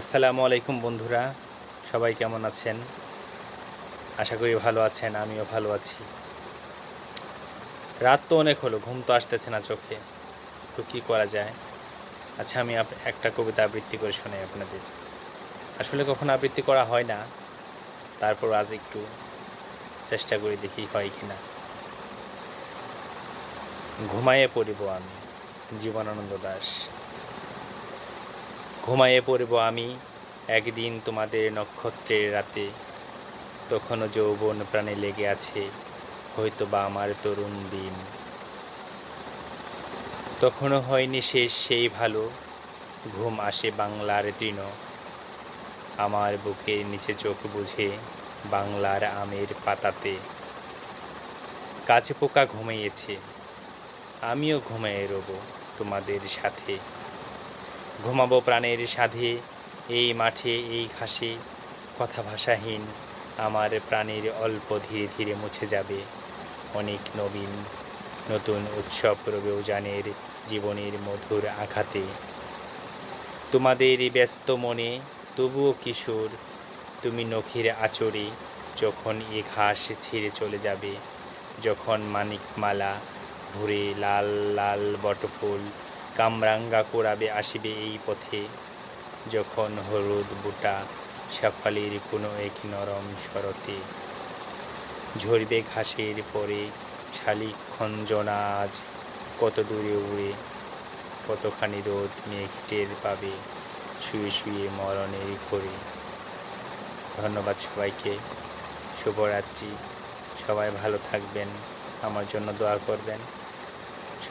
আসসালামু আলাইকুম বন্ধুরা, সবাই কেমন আছেন? আশা করি ভালো আছেন, আমিও ভালো আছি। রাত তো অনেক হলো, ঘুম তো আসতেছে না চোখে। তো কি করা যায়? আচ্ছা আমি একটা কবিতা আবৃত্তি করে শোনাই আপনাদের। আসলে কখনো আবৃত্তি করা হয় না, তারপর আজ একটু চেষ্টা করে দেখি হয় কি না ঘুমাইয়ে পড়িব আমি, জীবনানন্দ দাস। ঘুমাইয়ে পড়ব আমি একদিন তোমাদের নক্ষত্রের রাতে। তখনও যৌবন প্রাণে লেগে আছে হয়তো বা আমার তরুণ দিন। তখনও হয়নি শেষ সেই ভালো, ঘুম আসে বাংলার তৃণ। আমার বুকের নিচে চোখ বুঝে বাংলার আমের পাতাতে। কাছে পোকা ঘুমিয়েছে আমিও ঘুমিয়ে রব তোমাদের সাথে। ঘুমাবো প্রাণের সাধে, এই মাঠে, এই ঘাসে। কথা ভাষাহীন, আমার প্রাণের অল্প ধীরে ধীরে মুছে যাবে। অনেক নবীন, নতুন উৎসব রবিউজানের জীবনের মধুর আঘাতে। তোমাদের ব্যস্ত মনে, তবুও কিশোর, তুমি নখের আচরে যখন এ ঘাস ছিঁড়ে চলে যাবে, যখন মানিকমালা ভরে লাল লাল বটফুল কামরাঙ্গা কোরাবে আসিবে এই পথে। যখন হলুদ বুটা সাফালির কোনো এক নরম শরতে ঝরবে ঘাসের পরে, শালিক খঞ্জনা আজ কত দূরে উড়ে, কতখানি রোদ মেঘ টের পাবে শুয়ে শুয়ে মরণের ঘরে। ধন্যবাদ সবাইকে। শুভরাত্রি। সবাই ভালো থাকবেন। আমার জন্য দোয়া করবেন।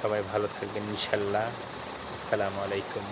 সবাই ভালো থাকবেন ইনশাল্লাহ। আসসালামু আলাইকুম।